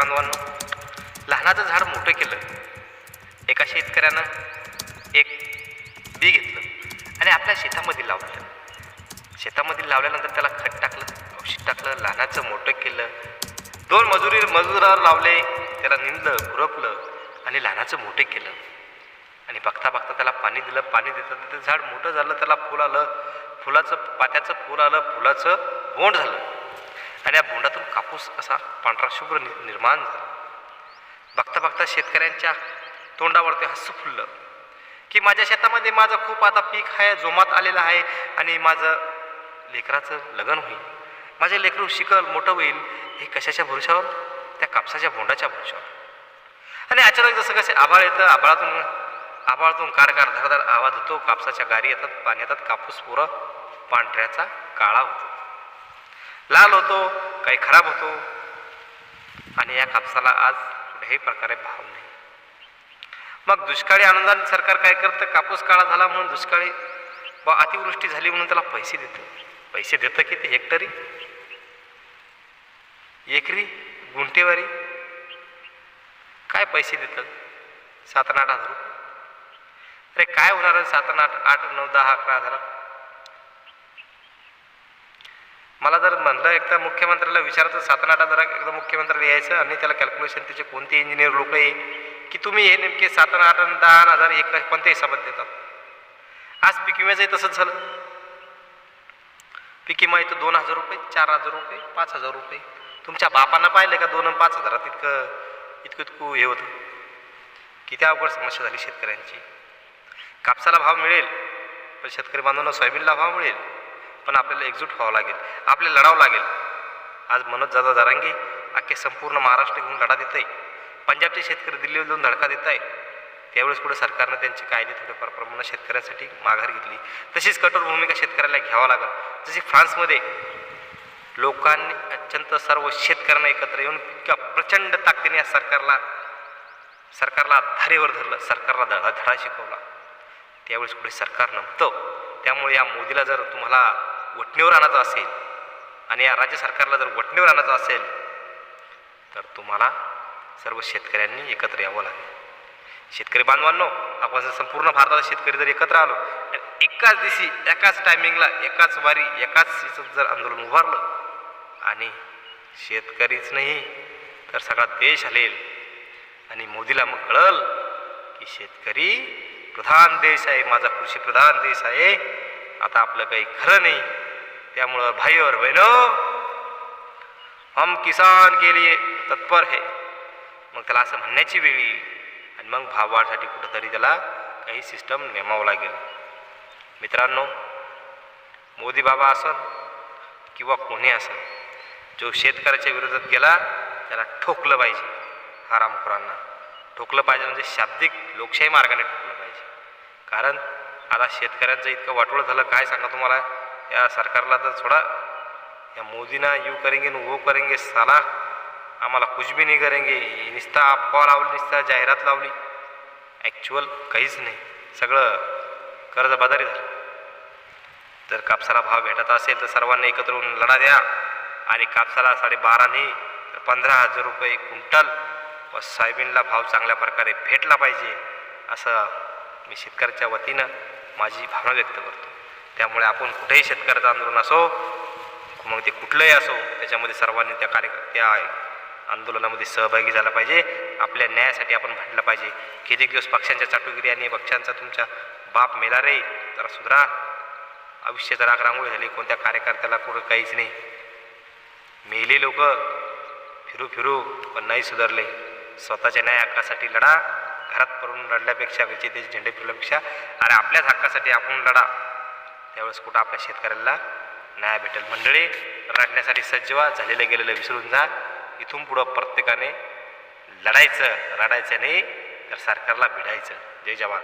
बांधवांनो लहानाचं झाड मोठं केलं. एका शेतकऱ्यानं एक बी घेतलं आणि आपल्या शेतामध्ये लावलं. शेतामध्ये लावल्यानंतर त्याला खत टाकलं औषध टाकलं लहानाचं मोठं केलं. दोन मजुरी मजुरावर लावले त्याला निंदलं खुरपलं आणि लहानाचं मोठं केलं. आणि बघता बघता त्याला पाणी दिलं पाणी देतं तर ते झाड मोठं झालं त्याला फुल आलं फुलाचं पात्याचं फुल आलं फुलाचं बोंड झालं. आणि या बोंडातून कापूस असा पांढरा शुभ्र नि- निर्माण झाला. बघता बघता शेतकऱ्यांच्या तोंडावरती हसू फुललं की माझ्या शेतामध्ये माझं खूप आता पीक आहे जोमात आलेलं आहे आणि माझं लेकराचं लग्न होईल. माझे लेकरू शिकल मोठं होईल. हे कशाच्या भरोशावर त्या कापसाच्या बोंडाच्या भरोशावर आणि अचानक जसं कसे आभाळ येतं आभाळातून आभाळातून कारकार धरधर आवाज होतो कापसाच्या गारी येतात पाणी येतात कापूस पुरं पांढऱ्याचा काळा होतो. लाल होतो काही खराब होतो. आणि या कापसाला आज कुठल्याही प्रकारे भाव नाही. मग दुष्काळी आनंदाने सरकार काय करतं? कापूस काळा झाला म्हणून दुष्काळी व अतिवृष्टी झाली म्हणून त्याला पैसे देतं. पैसे देतं किती? हेक्टरी? एकरी? गुंठेवारी? काय पैसे देतं? सात आठ हजार रुपये. अरे काय होणार आहे सात आठ? आठ नऊ दहा अकरा हजारात? मला जर म्हणलं एकदा मुख्यमंत्र्याला विचारायचं सात आठ हजार एकदा मुख्यमंत्र्याला यायचं आणि त्याला कॅल्क्युलेशन त्याचे कोणते इंजिनियर लोक आहे की तुम्ही हे नेमके सात आठ आणि दहा हजार एक कोणत्या हिसाबात देतात. आज पीक विम्याचंही तसंच झालं. पीक विमा इथं दोन हजार रुपये चार हजार रुपये पाच हजार रुपये. तुमच्या बापानं पाहिलं का दोन पाच हजारात इतकं इतकं इतकं हे होतं? किती अवघड समस्या झाली शेतकऱ्यांची. कापसाला भाव मिळेल पण शेतकरी बांधवांना सोयाबीनला भाव मिळेल. पण आपल्याला एकजूट व्हावं लागेल. आपल्याला लढावं लागेल. आज मनोज दादा जारांगे अख्खे संपूर्ण महाराष्ट्र घेऊन लढा देत आहे पंजाबचे शेतकरी दिल्लीवर जाऊन धडका देत आहे त्यावेळेस कुठे सरकारनं त्यांचे कायदे थोडेफार प्रमाणात शेतकऱ्यांसाठी माघार घेतली. तशीच कठोर भूमिका शेतकऱ्याला घ्यावं लागेल. जशी फ्रान्समध्ये लोकांनी अत्यंत सर्व शेतकऱ्यांना एकत्र येऊन इतक्या प्रचंड ताकदीने या सरकारला सरकारला धारेवर धरलं सरकारला धडा धडा शिकवला. त्यावेळेस कुठे सरकार नव्हतं. त्यामुळे या मोदीला जर तुम्हाला वटणीवर आणायचं असेल आणि या राज्य सरकारला जर वटणीवर आणायचं असेल तर तुम्हाला सर्व शेतकऱ्यांनी एकत्र यावं लागेल. शेतकरी बांधवांनो आपण जर संपूर्ण भारताचा शेतकरी जर एकत्र आलो एकाच दिवशी एकाच टायमिंगला एकाच वारी एकाच जर आंदोलन उभारलं आणि शेतकरीच नाही तर सगळा देश हलेल आणि मोदीला मग कळल की शेतकरी प्रधान देश आहे माझा कृषी प्रधान देश आहे. आता आपलं काही खरं नाही. त्यामुळं भाई और हम किसान के लिए तत्पर है. मग त्याला असं म्हणण्याची वेळ येईल. आणि मग भाववाढसाठी कुठंतरी त्याला काही सिस्टम नेमावं लागेल. मित्रांनो मोदी बाबा असन किंवा कोणी असन जो शेतकऱ्याच्या विरोधात गेला त्याला ठोकलं पाहिजे हरामखोरांना. ठोकलं पाहिजे म्हणजे शाब्दिक लोकशाही मार्गाने ठोकलं पाहिजे. कारण आता शेतकऱ्यांचं इतकं वाटोळं झालं काय सांगा तुम्हाला? या सरकारला तर सोडा. या मोदींना यू करेंगे न वो करेंगे साला. आम्हाला कुछ भी नाही करेंगे. नुसता अफवा लावली नुसता जाहिरात लावली. ॲक्च्युअल काहीच नाही. सगळं कर्जबाजारी झालं. जर कापसाला भाव भेटत असेल तर सर्वांनी एकत्र होऊन लढा द्या. आणि कापसाला साडेबाराने तर पंधरा हजार रुपये क्विंटल व सोयाबीनला भाव चांगल्या प्रकारे भेटला पाहिजे असं मी शेतकऱ्याच्या वतीनं माझी भावना व्यक्त करतो. त्यामुळे आपण कुठेही शेतकऱ्याचं आंदोलन असो मग ते कुठलंही असो त्याच्यामध्ये सर्वांनी त्या कार्य त्या आंदोलनामध्ये सहभागी झाला पाहिजे. आपल्या न्यायासाठी आपण भांडलं पाहिजे किती दिवस पक्षांच्या चाटुगिरी आणि पक्षांचा तुमच्या बाप मेला रे जरा सुधरा. आयुष्य जरा रांगोळी झाली कोणत्या कार्यकर्त्याला कुठं काहीच नाही. मेले लोक फिरू फिरू पण नाही सुधारले. स्वतःच्या न्याय हक्कासाठी लढा. घरात पडून लढल्यापेक्षा विजेते झेंडे फिरल्यापेक्षा अरे आपल्याच हक्कासाठी आपण लढा. त्यावेळेस कुठं आपल्या शेतकऱ्याला न्याय भेटेल? मंडळी रडण्यासाठी सज्ज व्हा झालेलं गेलेलं विसरून जा. इथून पुढं प्रत्येकाने लढायचं रडायचं नाही तर सरकारला भिडायचं. जय जवान.